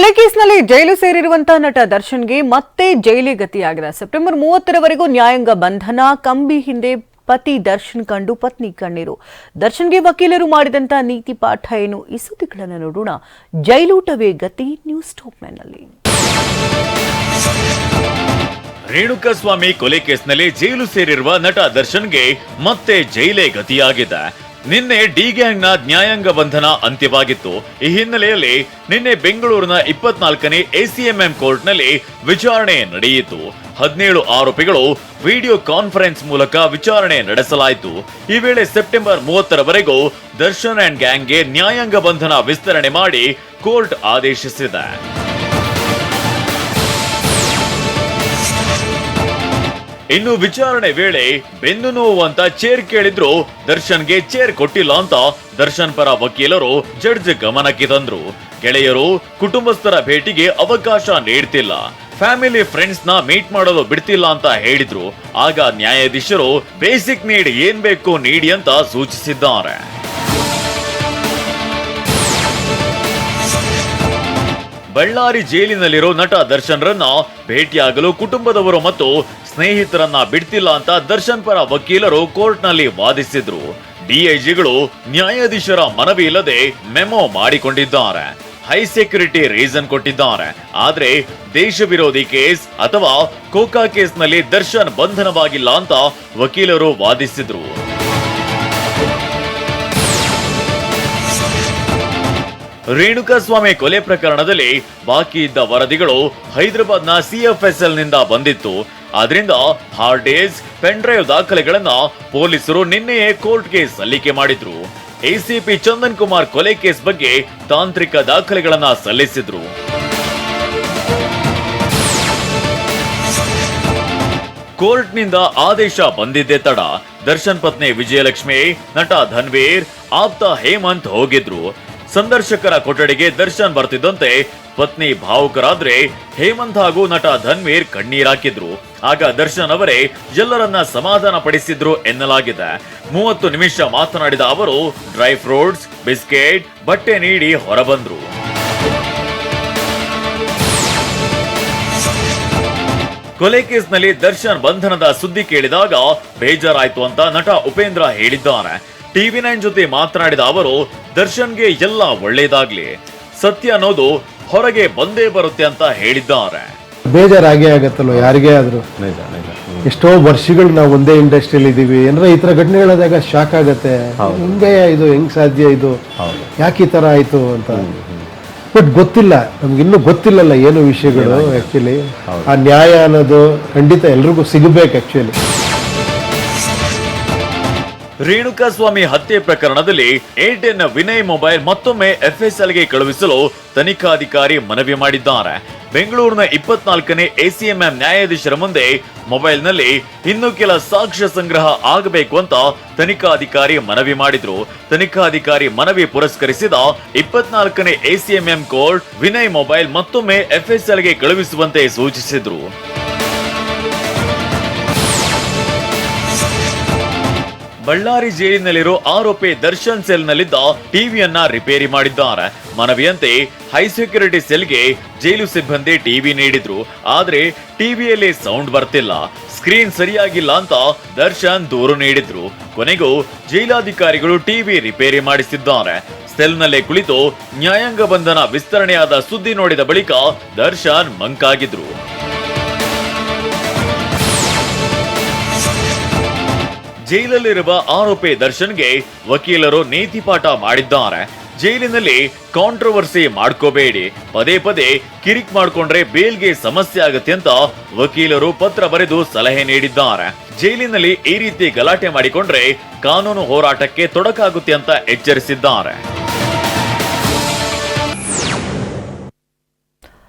ಕೊಲೆ ಕೇಸ್ನಲ್ಲಿ ಜೈಲು ಸೇರಿರುವಂತಹ ನಟ ದರ್ಶನ್ಗೆ ಮತ್ತೆ ಜೈಲಿ ಗತಿಯಾಗಿದೆ. ಸೆಪ್ಟೆಂಬರ್ ಮೂವತ್ತರವರೆಗೂ ನ್ಯಾಯಾಂಗ ಬಂಧನ, ಕಂಬಿ ಹಿಂದೆ ಪತಿ ದರ್ಶನ್ ಕಂಡು ಪತ್ನಿ ಕಣ್ಣೀರು. ದರ್ಶನ್ಗೆ ವಕೀಲರು ಮಾಡಿದಂತಹ ನೀತಿ ಪಾಠ ಏನು? ಈ ಸುದ್ದಿಗಳನ್ನು ನೋಡೋಣ. ಜೈಲೂಟವೇ ಗತಿ, ನ್ಯೂಸ್ ಟಾಪ್ನಲ್ಲಿ ರೇಣುಕಾಸ್ವಾಮಿ ಕೊಲೆ ಕೇಸ್ನಲ್ಲಿ ಜೈಲು ಸೇರಿರುವ ನಟ ದರ್ಶನ್ಗೆ ಮತ್ತೆ ಜೈಲೇ ಗತಿಯಾಗಿದೆ. ನಿನ್ನೆ ಡಿ ಗ್ಯಾಂಗ್ನ ನ್ಯಾಯಾಂಗ ಬಂಧನ ಅಂತ್ಯವಾಗಿತ್ತು. ಈ ಹಿನ್ನೆಲೆಯಲ್ಲಿ ನಿನ್ನೆ ಬೆಂಗಳೂರಿನ ಇಪ್ಪತ್ನಾಲ್ಕನೇ ಎಸಿಎಂಎಂ ಕೋರ್ಟ್ನಲ್ಲಿ ವಿಚಾರಣೆ ನಡೆಯಿತು. ಹದಿನೇಳು ಆರೋಪಿಗಳು ವಿಡಿಯೋ ಕಾನ್ಫರೆನ್ಸ್ ಮೂಲಕ ವಿಚಾರಣೆ ನಡೆಸಲಾಯಿತು. ಈ ವೇಳೆ ಸೆಪ್ಟೆಂಬರ್ ಮೂವತ್ತರವರೆಗೂ ದರ್ಶನ್ ಅಂಡ್ ಗ್ಯಾಂಗ್ಗೆ ನ್ಯಾಯಾಂಗ ಬಂಧನ ವಿಸ್ತರಣೆ ಮಾಡಿ ಕೋರ್ಟ್ ಆದೇಶಿಸಿದೆ. ಇನ್ನು ವಿಚಾರಣೆ ವೇಳೆ ಬೆನ್ನು ನೋವು ಅಂತ ಚೇರ್ ಕೇಳಿದ್ರು, ದರ್ಶನ್ಗೆ ಚೇರ್ ಕೊಟ್ಟಿಲ್ಲ ಅಂತ ದರ್ಶನ್ ಪರ ವಕೀಲರು ಜಡ್ಜ್ ಗಮನಕ್ಕೆ ತಂದ್ರು. ಗೆಳೆಯರು ಕುಟುಂಬಸ್ಥರ ಭೇಟಿಗೆ ಅವಕಾಶ ನೀಡ್ತಿಲ್ಲ. ಫ್ಯಾಮಿಲಿ ಫ್ರೆಂಡ್ಸ್ನ ಮೀಟ್ ಮಾಡಲು ಬಿಡ್ತಿಲ್ಲ ಅಂತ ಹೇಳಿದ್ರು. ಆಗ ನ್ಯಾಯಾಧೀಶರು ಬೇಸಿಕ್ ನೀಡ್ ಏನ್ ಬೇಕು ನೀಡಿ ಅಂತ ಸೂಚಿಸಿದ್ದಾರೆ. ಬಳ್ಳಾರಿ ಜೈಲಿನಲ್ಲಿರೋ ನಟ ದರ್ಶನ್ ರನ್ನ ಭೇಟಿಯಾಗಲು ಕುಟುಂಬದವರು ಮತ್ತು ಸ್ನೇಹಿತರನ್ನ ಬಿಡ್ತಿಲ್ಲ ಅಂತ ದರ್ಶನ್ ಪರ ವಕೀಲರು ಕೋರ್ಟ್ನಲ್ಲಿ ವಾದಿಸಿದ್ರು. ಡಿಐಜಿಗಳು ನ್ಯಾಯಾಧೀಶರ ಮನವಿ ಇಲ್ಲದೆ ಮೆಮೊ ಮಾಡಿಕೊಂಡಿದ್ದಾರೆ. ಹೈ ಸೆಕ್ಯೂರಿಟಿ ರೀಸನ್ ಕೊಟ್ಟಿದ್ದಾರೆ. ಆದ್ರೆ ದೇಶ ವಿರೋಧಿ ಕೇಸ್ ಅಥವಾ ಕೋಕಾ ಕೇಸ್ನಲ್ಲಿ ದರ್ಶನ್ ಬಂಧನವಾಗಿಲ್ಲ ಅಂತ ವಕೀಲರು ವಾದಿಸಿದ್ರು. ರೇಣುಕಾಸ್ವಾಮಿ ಕೊಲೆ ಪ್ರಕರಣದಲ್ಲಿ ಬಾಕಿ ಇದ್ದ ವರದಿಗಳು ಹೈದರಾಬಾದ್ನ ಸಿಎಫ್ಎಸ್ಎಲ್ನಿಂದ ಬಂದಿತ್ತು. ಆದ್ರಿಂದ ಹಾರ್ಡ್ ಡೇಸ್ ಪೆನ್ ಡ್ರೈವ್ ದಾಖಲೆಗಳನ್ನ ಪೊಲೀಸರು ನಿನ್ನೆಯೇ ಕೋರ್ಟ್ಗೆ ಸಲ್ಲಿಕೆ ಮಾಡಿದ್ರು. ಎಸಿಪಿ ಚಂದನ್ ಕುಮಾರ್ ಕೊಲೆ ಕೇಸ್ ಬಗ್ಗೆ ತಾಂತ್ರಿಕ ದಾಖಲೆಗಳನ್ನ ಸಲ್ಲಿಸಿದ್ರು. ಕೋರ್ಟ್ನಿಂದ ಆದೇಶ ಬಂದಿದ್ದೆ ತಡ. ದರ್ಶನ್ ಪತ್ನಿ ವಿಜಯಲಕ್ಷ್ಮಿ, ನಟ ಧನ್ವೀರ್, ಆಪ್ತ ಹೇಮಂತ್ ಹೋಗಿದ್ರು. ಸಂದರ್ಶಕರ ಕೊಠಡಿಗೆ ದರ್ಶನ್ ಬರ್ತಿದ್ದಂತೆ ಪತ್ನಿ ಭಾವುಕರಾದ್ರೆ ಹೇಮಂತ್ ಹಾಗೂ ನಟ ಧನ್ವೀರ್ ಕಣ್ಣೀರಾಕಿದ್ರು ಆಗ ದರ್ಶನ್ ಅವರೇ ಎಲ್ಲರನ್ನ ಸಮಾಧಾನ ಪಡಿಸಿದ್ರು ಎನ್ನಲಾಗಿದೆ. ಮೂವತ್ತು ನಿಮಿಷ ಮಾತನಾಡಿದ ಅವರು, ಡ್ರೈ ಫ್ರೂಟ್ಸ್, ಬಿಸ್ಕೆಟ್, ಬಟ್ಟೆ ನೀಡಿ ಹೊರಬಂದ್ರು. ಕೊಲೆ ಕೇಸ್ನಲ್ಲಿ ದರ್ಶನ್ ಬಂಧನದ ಸುದ್ದಿ ಕೇಳಿದಾಗ ಬೇಜಾರಾಯ್ತು ಅಂತ ನಟ ಉಪೇಂದ್ರ ಹೇಳಿದ್ದಾರೆ. ಟಿವಿ ನೈನ್ ಜೊತೆ ಮಾತನಾಡಿದ ಅವರು ದರ್ಶನ್ಗೆ ಎಲ್ಲ ಒಳ್ಳೇದಾಗ್ಲಿ. ಸತ್ಯ ಅನ್ನೋದು ಹೊರಗೆ ಬಂದೇ ಬರುತ್ತೆ ಅಂತ ಹೇಳಿದ್ದಾರೆ. ಬೇಜಾರಾಗೇ ಆಗತ್ತಲ್ಲ ಯಾರಿಗೇ ಆದ್ರೂ? ಎಷ್ಟೋ ವರ್ಷಗಳು ನಾವು ಒಂದೇ ಇಂಡಸ್ಟ್ರಿಯಲ್ಲಿ ಇದೀವಿ ಏನಾರ ಈ ತರ ಘಟನೆಗಳಾದಾಗ ಶಾಕ್ ಆಗತ್ತೆ. ಹಿಂಗೆ ಇದು ಹೆಂಗ್ ಸಾಧ್ಯ ಇದು? ಯಾಕೆ ಈ ತರ ಆಯ್ತು ಅಂತ? ಬಟ್ ಗೊತ್ತಿಲ್ಲ ನಮ್ಗೆ ಇನ್ನೂ ಗೊತ್ತಿಲ್ಲಲ್ಲ ಏನು ವಿಷಯಗಳು ಆಕ್ಚುಲಿ ಆ ನ್ಯಾಯ ಅನ್ನೋದು ಖಂಡಿತ ಎಲ್ರಿಗೂ ಸಿಗಬೇಕು ಆಕ್ಚುಲಿ ರೇಣುಕಾಸ್ವಾಮಿ ಹತ್ಯೆ ಪ್ರಕರಣದಲ್ಲಿ ಏರ್ಟೆನ್ ವಿನಯ್ ಮೊಬೈಲ್ ಮತ್ತೊಮ್ಮೆ ಎಫ್ಎಸ್ಎಲ್ಗೆ ಕಳುಹಿಸಲು ತನಿಖಾಧಿಕಾರಿ ಮನವಿ ಮಾಡಿದ್ದಾರೆ. ಬೆಂಗಳೂರಿನ ಇಪ್ಪತ್ನಾಲ್ಕನೇ ಎಸಿಎಂಎಂ ನ್ಯಾಯಾಧೀಶರ ಮುಂದೆ ಮೊಬೈಲ್ನಲ್ಲಿ ಇನ್ನೂ ಕೆಲ ಸಾಕ್ಷ್ಯ ಸಂಗ್ರಹ ಆಗಬೇಕು ಅಂತ ತನಿಖಾಧಿಕಾರಿ ಮನವಿ ಮಾಡಿದ್ರು. ತನಿಖಾಧಿಕಾರಿ ಮನವಿ ಪುರಸ್ಕರಿಸಿದ ಇಪ್ಪತ್ನಾಲ್ಕನೇ ಎಸಿಎಂಎಂ ಕೋರ್ಟ್ ವಿನಯ್ ಮೊಬೈಲ್ ಮತ್ತೊಮ್ಮೆ ಎಫ್ಎಸ್ಎಲ್ಗೆ ಕಳುಹಿಸುವಂತೆ ಸೂಚಿಸಿದ್ರು. ಬಳ್ಳಾರಿ ಜೈಲಿನಲ್ಲಿರೋ ಆರೋಪಿ ದರ್ಶನ್ ಸೆಲ್ನಲ್ಲಿದ್ದ ಟಿವಿಯನ್ನ ರಿಪೇರಿ ಮಾಡಿದ್ದಾರೆ. ಮನವಿಯಂತೆ ಹೈ ಸೆಕ್ಯೂರಿಟಿ ಸೆಲ್ಗೆ ಜೈಲು ಸಿಬ್ಬಂದಿ ಟಿವಿ ನೀಡಿದ್ರು. ಆದ್ರೆ ಟಿವಿಯಲ್ಲಿ ಸೌಂಡ್ ಬರ್ತಿಲ್ಲ. ಸ್ಕ್ರೀನ್ ಸರಿಯಾಗಿಲ್ಲ ಅಂತ ದರ್ಶನ್ ದೂರು ನೀಡಿದ್ರು. ಕೊನೆಗೂ ಜೈಲಾಧಿಕಾರಿಗಳು ಟಿವಿ ರಿಪೇರಿ ಮಾಡಿಸಿದ್ದಾರೆ. ಸೆಲ್ನಲ್ಲೇ ಕುಳಿತು ನ್ಯಾಯಾಂಗ ಬಂಧನ ವಿಸ್ತರಣೆಯಾದ ಸುದ್ದಿ ನೋಡಿದ ಬಳಿಕ ದರ್ಶನ್ ಮಂಕಾಗಿದ್ರು. ಜೈಲಲ್ಲಿರುವ ಆರೋಪಿ ದರ್ಶನ್ಗೆ ವಕೀಲರು ನೀತಿ ಪಾಠ ಮಾಡಿದ್ದಾರೆ. ಜೈಲಿನಲ್ಲಿ ಕಾಂಟ್ರವರ್ಸಿ ಮಾಡ್ಕೋಬೇಡಿ. ಪದೇ ಪದೇ ಕಿರಿಕ್ ಮಾಡ್ಕೊಂಡ್ರೆ ಬೇಲ್ಗೆ ಸಮಸ್ಯೆ ಆಗುತ್ತೆ ಅಂತ ವಕೀಲರು ಪತ್ರ ಬರೆದು ಸಲಹೆ ನೀಡಿದ್ದಾರೆ. ಜೈಲಿನಲ್ಲಿ ಈ ರೀತಿ ಗಲಾಟೆ ಮಾಡಿಕೊಂಡ್ರೆ ಕಾನೂನು ಹೋರಾಟಕ್ಕೆ ತೊಡಕಾಗುತ್ತೆ ಅಂತ ಎಚ್ಚರಿಸಿದ್ದಾರೆ.